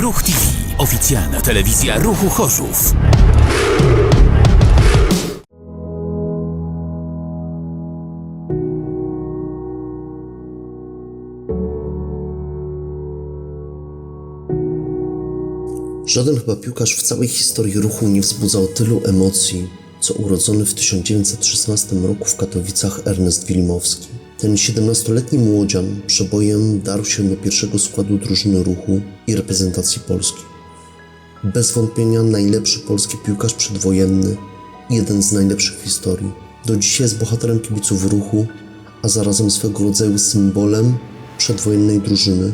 Ruch TV. Oficjalna telewizja Ruchu Chorzów. Żaden chyba piłkarz w całej historii ruchu nie wzbudzał tylu emocji, co urodzony w 1916 roku w Katowicach Ernest Wilimowski. Ten 17-letni młodzian przebojem darł się do pierwszego składu drużyny ruchu i reprezentacji Polski. Bez wątpienia najlepszy polski piłkarz przedwojenny jeden z najlepszych w historii. Do dzisiaj jest bohaterem kibiców ruchu, a zarazem swego rodzaju symbolem przedwojennej drużyny,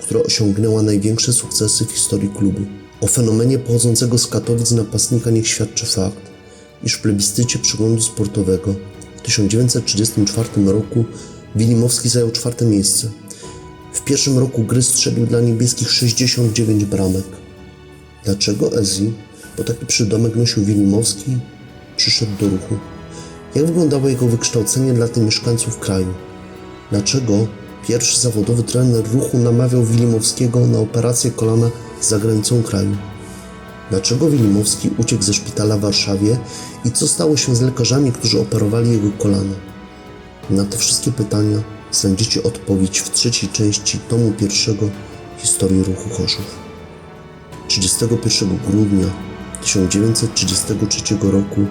która osiągnęła największe sukcesy w historii klubu. O fenomenie pochodzącego z Katowic napastnika niech świadczy fakt, iż plebiscycie przeglądu sportowego w 1934 roku Wilimowski zajął czwarte miejsce. W pierwszym roku gry strzelił dla niebieskich 69 bramek. Dlaczego Ezi, bo taki przydomek nosił Wilimowski, przyszedł do ruchu? Jak wyglądało jego wykształcenie dla tych mieszkańców kraju? Dlaczego pierwszy zawodowy trener ruchu namawiał Wilimowskiego na operację kolana za granicą kraju? Dlaczego Wilimowski uciekł ze szpitala w Warszawie i co stało się z lekarzami, którzy operowali jego kolano? Na te wszystkie pytania znajdziecie odpowiedź w trzeciej części tomu pierwszego historii ruchu Chorzów. 31 grudnia 1933 roku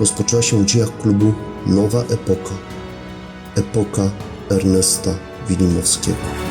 rozpoczęła się w dziejach klubu nowa epoka. Epoka Ernesta Wilimowskiego.